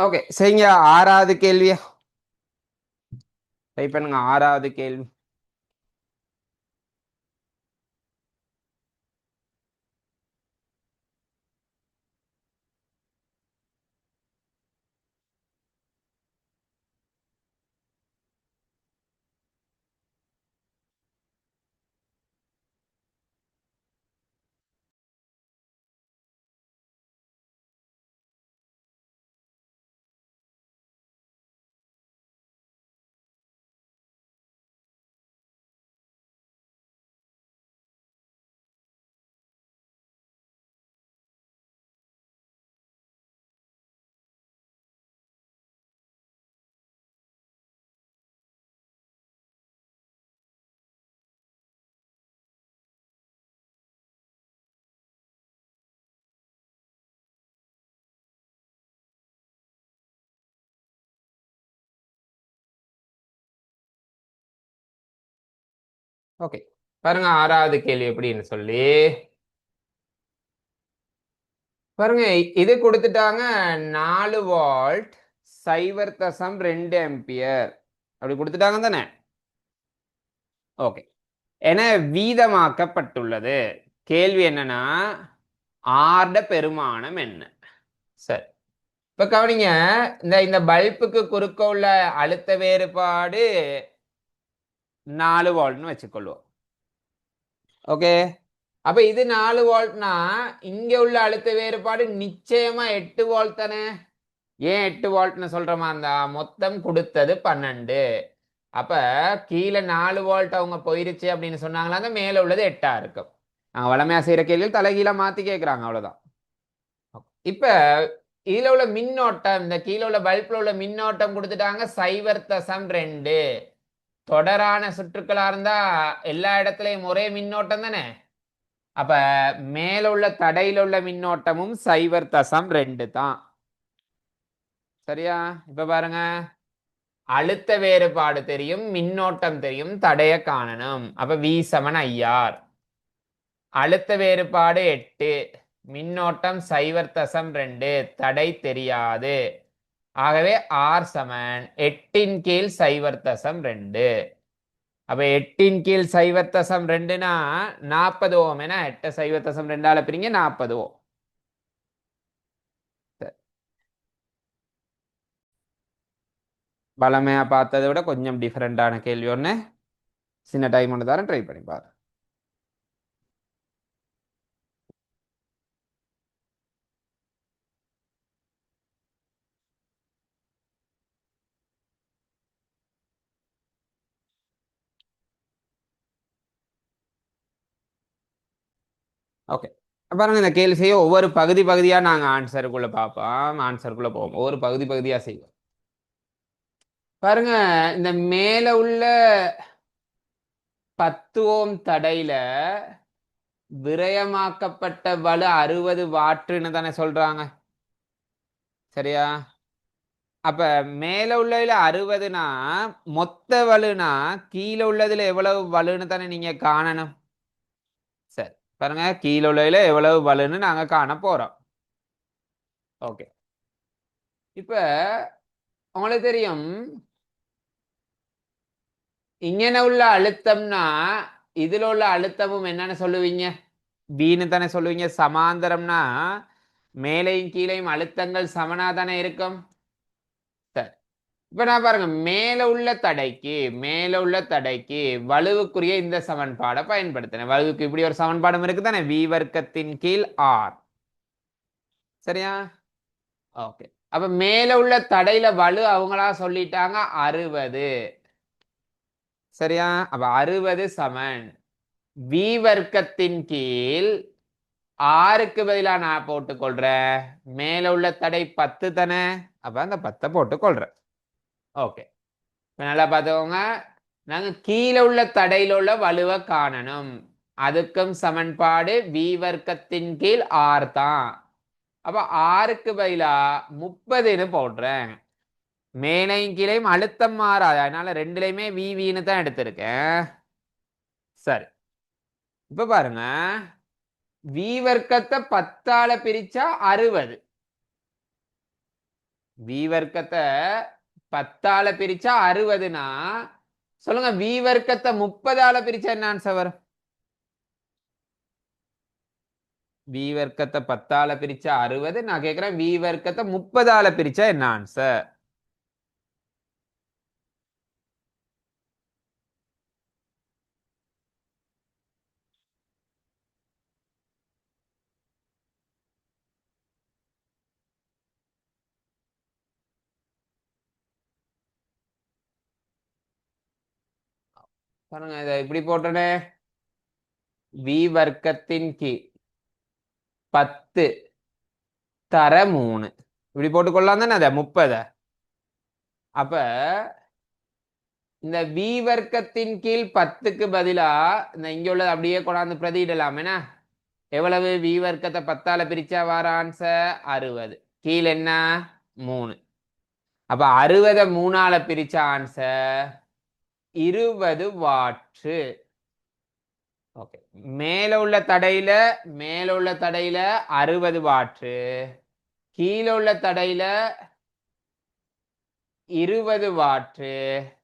Okay சரிங்க. ஆறாவது கேள்வியா டைப் பண்ணுங்க. ஆறாவது கேள்வி. ஓகே பாருங்க ஆறாவது கேள்வி எப்படின்னு சொல்லி. பாருங்க இது கொடுத்துட்டாங்க நாலு வால்ட் சைவர் தசம் ரெண்டு ஆம்பியர் அப்படி கொடுத்துட்டாங்க தானே? ஓகே என வீதமாக்கப்பட்டுள்ளது. கேள்வி என்னன்னா ஆர்ட பெருமானம் என்ன? சரி. இப்ப கவனிங்க இந்த இந்த பல்புக்கு குறுக்க உள்ள அழுத்த வேறுபாடு நாலு வோல்ட்னு வச்சுக்கொள்வோம். ஓகே அப்ப இது நாலு வோல்ட்னா இங்க உள்ள அழுத்த வேறுபாடு நிச்சயமா எட்டு வோல்ட் தானே? ஏன் எட்டு வோல்ட்னு சொல்றமா இருந்தா? மொத்தம் கொடுத்தது பன்னெண்டு. அப்ப கீழே நாலு வோல்ட் அவங்க போயிருச்சு அப்படின்னு சொன்னாங்களாங்க மேல உள்ளது எட்டா இருக்கும். நாங்க வளமையா செய்யற கேள்வியில் தலைகீழ மாத்தி கேட்கறாங்க அவ்வளவுதான். இப்ப இதுல உள்ள மின்னோட்டம் இந்த கீழே உள்ள பல்ப்ல உள்ள மின்னோட்டம் கொடுத்துட்டாங்க சைவர் தசம் ரெண்டு. தொடரான சுற்றுக்களா இருந்தா எல்லா இடத்துலையும் ஒரே மின்னோட்டம் தானே? அப்ப மேல உள்ள தடையில உள்ள மின்னோட்டமும் சைவர் தசம் ரெண்டு தான். சரியா? இப்ப பாருங்க. அழுத்த வேறுபாடு தெரியும் மின்னோட்டம் தெரியும் தடைய காணணும். அப்ப வி சமன் ஐயார். அழுத்த வேறுபாடு எட்டு மின்னோட்டம் சைவர் தசம் ரெண்டு தடை தெரியாது. ஆகவே ஆர் சமன் எட்டின் கீழ் சைவர் தசம் ரெண்டு. அப்ப எட்டின் கீழ் சைவர் தசம் ரெண்டுனா நாற்பது ஓம் என எட்டு சைவர் தசம் ரெண்டால பிரிங்க நாற்பது ஓம். பலமையா பார்த்ததை விட கொஞ்சம் டிஃப்ரெண்டான கேள்வி ஒன்று சின்ன டைம் ஒன்று தரேன் ட்ரை பண்ணி பாரு. ஓகே பாருங்க இந்த கேள்வி செய்ய ஒவ்வொரு பகுதி பகுதியா நாங்க ஆன்சருக்குள்ள பார்ப்போம். ஆன்சருக்குள்ள போவோம். ஒவ்வொரு பகுதி பகுதியா செய்வோம். பாருங்க இந்த மேல உள்ள பத்து ஓம் தடையில விரயமாக்கப்பட்ட வலு அறுபது வாட்டுன்னு தானே சொல்றாங்க. சரியா? அப்ப மேல உள்ளதுல அறுபதுனா மொத்த வலுனா கீழே உள்ளதுல எவ்வளவு வலுன்னு தானே நீங்க காணணும். பாருங்க கீழே உள்ளதுல எவ்வளவு பலன்னு நாங்க காண போறோம். ஓகே இப்ப உங்களுக்கு தெரியும் இங்கே உள்ள அழுத்தம்னா இதுல உள்ள அழுத்தமும் என்னன்னு சொல்லுவீங்க? வீணு தானே சொல்லுவீங்க? சமாந்தரம்னா மேலையும் கீழையும் அழுத்தங்கள் சமனா தானே இருக்கும்? இப்ப நான் பாருங்க மேல உள்ள தடைக்கு மேல உள்ள தடைக்கு வலுவுக்குரிய இந்த சமன்பாடை பயன்படுத்தினேன். வலுவுக்கு இப்படி ஒரு சமன்பாடும் இருக்கு தானே வி வர்க்கத்தின் கீழ் ஆர் சரியா? ஓகே அப்ப மேல உள்ள தடையில வலு அவங்களா சொல்லிட்டாங்க அறுபது. சரியா? அப்ப அறுபது சமன். வி வர்க்கத்தின் கீழ் ஆறுக்கு பதிலா நான் போட்டுக்கொள்றேன். மேல உள்ள தடை பத்து தானே? அப்ப அந்த பத்தை போட்டுக்கொள்றேன். ஓகே இப்போ நல்லா பார்த்துக்கோங்க. நாங்கள் கீழே உள்ள தடையில் உள்ள வலுவை காணணும். அதுக்கும் சமன்பாடு வி வர்க்கத்தின் கீழ் ஆறு தான். அப்போ ஆறுக்கு பதிலாக முப்பதுன்னு போடுறேன். மேலையும் கீழையும் அழுத்தம் மாறாது. அதனால ரெண்டுலையுமே வி வின்னு தான் எடுத்திருக்கேன். சரி. இப்போ பாருங்க. வி வர்க்கத்தை பத்தால பிரிச்சா அறுபது. வி வர்க்கத்தை பத்தால பிரிச்சா அறுபதுனா சொல்லுங்க வி வர்க்கத்தை முப்பதால பிரிச்சா என்ன ஆன்சர் வரும்? வி வர்க்கத்தை பத்தால பிரிச்சா அறுபது நான் கேக்குறேன் வி வர்க்கத்தை முப்பதால பிரிச்சா என்ன ஆன்சர் பாருங்க இதை இப்படி போட்டனே. வி வர்க்கத்தின் கீழ் பத்து. தர மூணு. இப்படி போட்டுக்கொள்ளலாம் தானே அதை? முப்பதை. அப்ப இந்த வி வர்க்கத்தின் கீழ் பத்துக்கு பதிலா இந்த இங்க உள்ளது அப்படியே கொண்டாந்து பிரதியிடலாம். என்ன? எவ்வளவு? வி வர்க்கத்தை பத்தால பிரிச்சா வார ஆன்சர் அறுபது. கீழ் என்ன? மூணு. அப்ப அறுபதை மூணால பிரிச்ச ஆன்சர் இருபது வாட்டு ஓகே. மேல உள்ள தடையில மேல உள்ள தடையில அறுபது வாட்டு கீழே உள்ள தடையில இருபது வாட்டு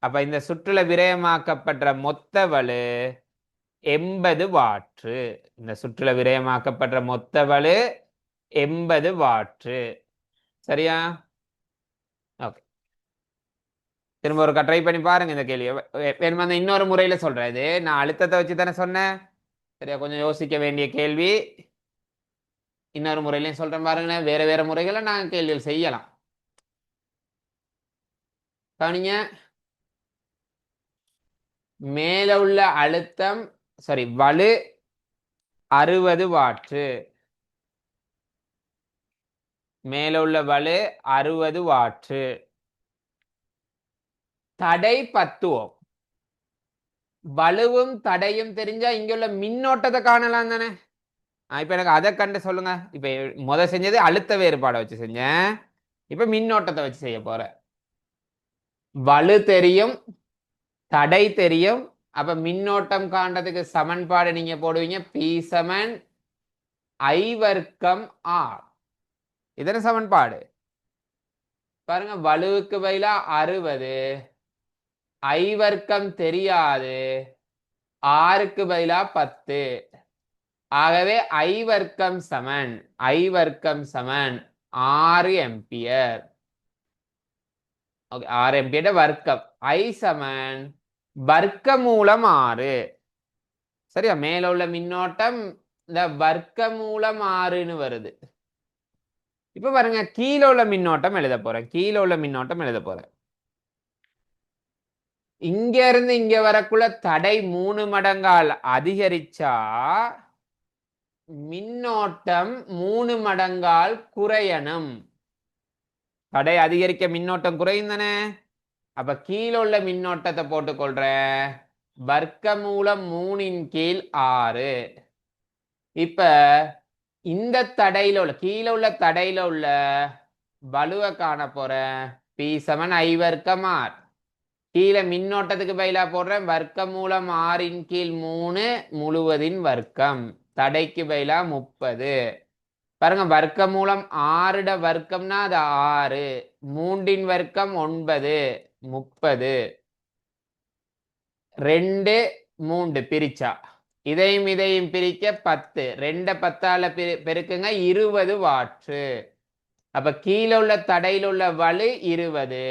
அப்ப இந்த சுற்றுல விரயமாக்கப்படுற மொத்த வலு எண்பது வாட்டு இந்த சுற்றுல விரயமாக்கப்படுற மொத்த வலு எண்பது வாட்டு சரியா? திரும்ப ஒரு ட்ரை பண்ணி பாருங்க இந்த கேள்வியை. வேணுமா அந்த இன்னொரு முறையில சொல்றேன். இது நான் அழுத்தத்தை வச்சு தானே சொன்னேன். சரியா கொஞ்சம் யோசிக்க வேண்டிய கேள்வி. இன்னொரு முறையிலையும் சொல்றேன் பாருங்களேன் வேற வேறு முறைகளை நாங்கள் கேள்விகள் செய்யலாம். கவனிங்க. மேல உள்ள அழுத்தம் சாரி வலு அறுபது வாட்டு. மேல உள்ள வலு அறுபது வாட்டு. தடை பத்துவம் வலுவும் தடையும் தெரிஞ்சா இங்குள்ள மின்னோட்டத்தை காணலாம் தானே? இப்ப எனக்கு அதை கண்டு சொல்லுங்க. இப்ப முத செஞ்சது அழுத்த வேறுபாடை வச்சு செஞ்சேன். இப்ப மின்னோட்டத்தை வச்சு செய்ய போறேன். வலு தெரியும் தடை தெரியும். அப்ப மின்னோட்டம் காண்றதுக்கு சமன்பாடு நீங்க போடுவீங்க. பி சமன் ஐ வர்க்கம் ஆர் இதன சமன்பாடு? பாருங்க வலுவுக்கு பதிலா அறுபது. ஐ வர்க்கம் தெரியாது. ஆறுக்கு பதிலா பத்து. ஆகவே ஐ வர்க்கம் சமன். ஐ வர்க்கம் சமன். ஆறு எம்பியர். ஓகே ஆறு எம்பியர் வர்க்கம். ஐ சமன். வர்க்க மூலம் ஆறு. சரியா? மேல உள்ள மின்னோட்டம் இந்த வர்க்க மூலம் ஆறுன்னு வருது. இப்ப பாருங்க கீழே உள்ள மின்னோட்டம் எழுத போறேன். கீழே உள்ள மின்னோட்டம் எழுத போறேன். இங்க இருந்து இங்க வரக்குள்ள தடை மூணு மடங்கால் அதிகரிச்சா மின்னோட்டம் மூணு மடங்கால் குறையணும். தடை அதிகரிக்க மின்னோட்டம் குறையும் தானே அப்ப கீழே உள்ள மின்னோட்டத்தை போட்டுக்கொள்ற. வர்க்க மூலம் மூணின் கீழ் ஆறு. இப்ப இந்த தடையில உள்ள கீழே உள்ள தடையில உள்ள வலுவை காண போற பி செவன் ஐ வர்க்கம் ஆர் கீழே மின்னோட்டத்துக்கு பதிலா போடுறேன். வர்க்கம் மூலம் ஆறின் கீழ் மூணு முழுவதின் வர்க்கம். தடைக்கு பதிலா முப்பது. பாருங்க வர்க்க மூலம் ஆறுட வர்க்கம்னா அது ஆறு. மூன்றின் வர்க்கம் ஒன்பது முப்பது. ரெண்டு மூன்று பிரிச்சா. இதையும் இதையும் பிரிக்க பத்து. ரெண்ட பத்தால பெரு பெருக்குங்க இருபது வாட்டு. அப்ப கீழே உள்ள தடையில் உள்ள வலு இருபது.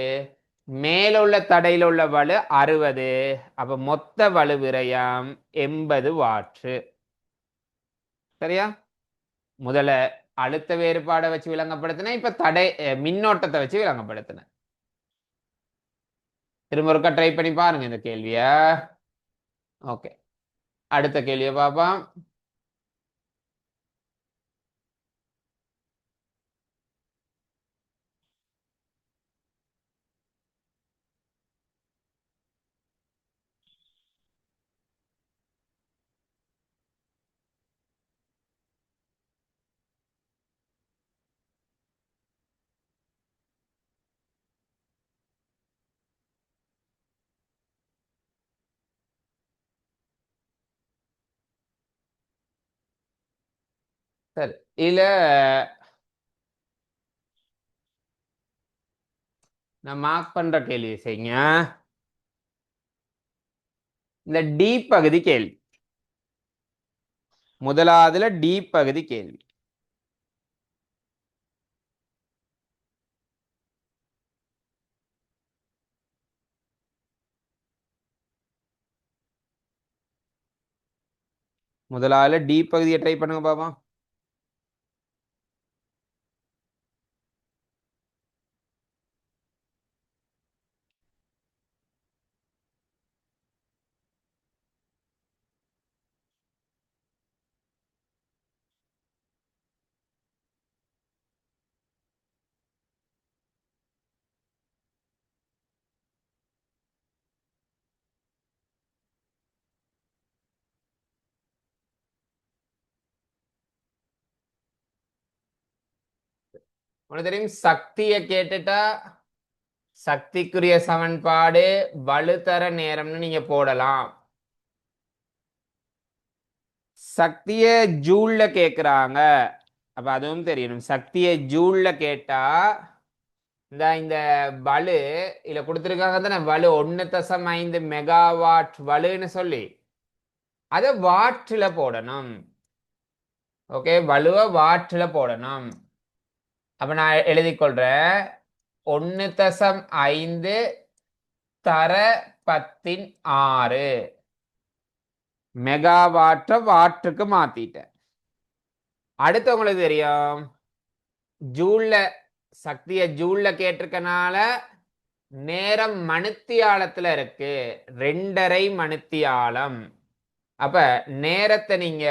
மேல உள்ள தடையில உள்ள வலு அறுபது. அப்ப மொத்த வலு விரயம் எண்பது வாற்று. சரியா? முதல்ல அழுத்த வேறுபாடை வச்சு விளங்கப்படுத்தினேன். இப்ப தடை மின்னோட்டத்தை வச்சு விளங்கப்படுத்தினேன். திரும்ப ஒருக்கா ட்ரை பண்ணி பாருங்க இந்த கேள்விய. ஓகே. அடுத்த கேள்வியை பார்ப்போம். சரி. இதுல நான் மார்க் பண்ற கேள்வி செய்யுங்க. இந்த டி பகுதி கேள்வி. முதலாவதுல டி பகுதி கேள்வி. முதலாவதுல டி பகுதியை ட்ரை பண்ணுங்க பாப்போம். உனக்கு தெரியும்? சக்தியை கேட்டுட்டா சக்திக்குரிய சமன்பாடு வலுத்தர நேரம்னு நீங்க போடலாம். சக்திய ஜூல்ல கேக்குறாங்க. அப்ப அதுவும் தெரியணும். சக்தியை ஜூல்ல கேட்டா இந்த இந்த வலு இதுல கொடுத்துருக்காங்க தானே வலு ஒன்னு தசம் ஐந்து மெகாவாட் வலுன்னு சொல்லி. அதை வாட்டில் போடணும். ஓகே? வலுவை வாட்டில் போடணும். அப்ப நான் எழுதிக்கொள்கிறேன் கொள்றேன். ஒன்னு தசம் ஐந்து தர பத்தின் ஆறு. மெகாவாட்டை வாட்டுக்கு மாத்திட்டேன். அடுத்து உங்களுக்கு தெரியும். ஜூல்ல சக்தியை ஜூல்ல கேட்டிருக்கனால நேரம் மணித்தியாலத்துல இருக்கு. ரெண்டரை மணித்தியாலம் அப்ப நேரத்தை நீங்க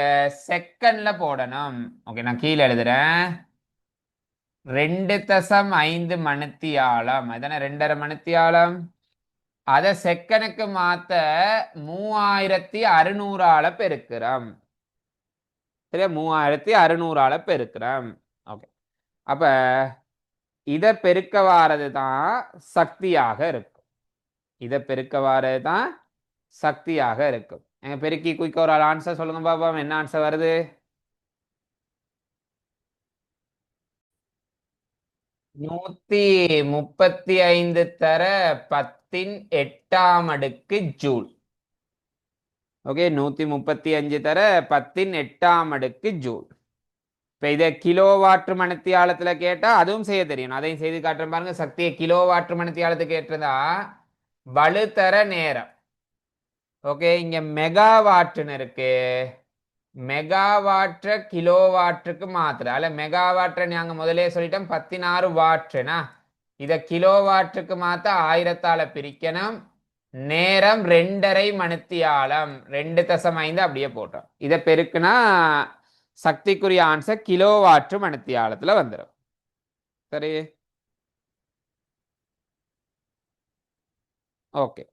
செகண்ட்ல போடணும். ஓகே நான் கீழே எழுதுறேன். ரெண்டு தசம் ஐந்து மணித்தி ஆழம் அதான ரெண்டரை மணித்தியாலம் அதை செக்கனுக்கு மாத்த மூவாயிரத்தி அறுநூறு ஆள பெருக்கிறோம். சரியா? மூவாயிரத்தி அறுநூறால பெருக்கிறோம். ஓகே. அப்ப இதை பெருக்க வாரது தான் சக்தியாக இருக்கும். இதை பெருக்க வாரது தான் சக்தியாக இருக்கும். எங்க பெருக்கி குயிக்க ஒரு ஆன்சர் சொல்லுங்க பாபா என்ன ஆன்சர் வருது? நூத்தி முப்பத்தி ஐந்து தர பத்தின் எட்டாம் அடுக்கு ஜூல். ஓகே நூத்தி முப்பத்தி அஞ்சு தர பத்தின் எட்டாம் அடுக்கு ஜூல். இப்ப இதை கிலோ வாட்டு மணத்தியாலத்தில் கேட்டா அதுவும் செய்ய தெரியும். அதையும் செய்து காட்டுறேன் பாருங்க. சக்தியை கிலோ வாட்டு மணித்தியாலத்துக்கு கேட்டதா வலுத்தர நேரம். ஓகே இங்க மெகா வாட்டுன்னு இருக்கு. மெகாவாட்டை கிலோ மாத்திரை. அல்ல மெகாவாட்டை நாங்க முதலே சொல்லிட்டோம் பத்தினாறு வாட்டுனா இத கிலோ வாட்டுக்கு மாத்த ஆயிரத்தால பிரிக்கணும். நேரம் ரெண்டரை மணித்தியாலம். ரெண்டு தசம் ஐந்து அப்படியே போட்டோம். இதை பெருக்குனா சக்திக்குரிய ஆன்சர் கிலோ வாட்டு மணித்தியாலத்துல வந்துடும் சரி? ஓகே.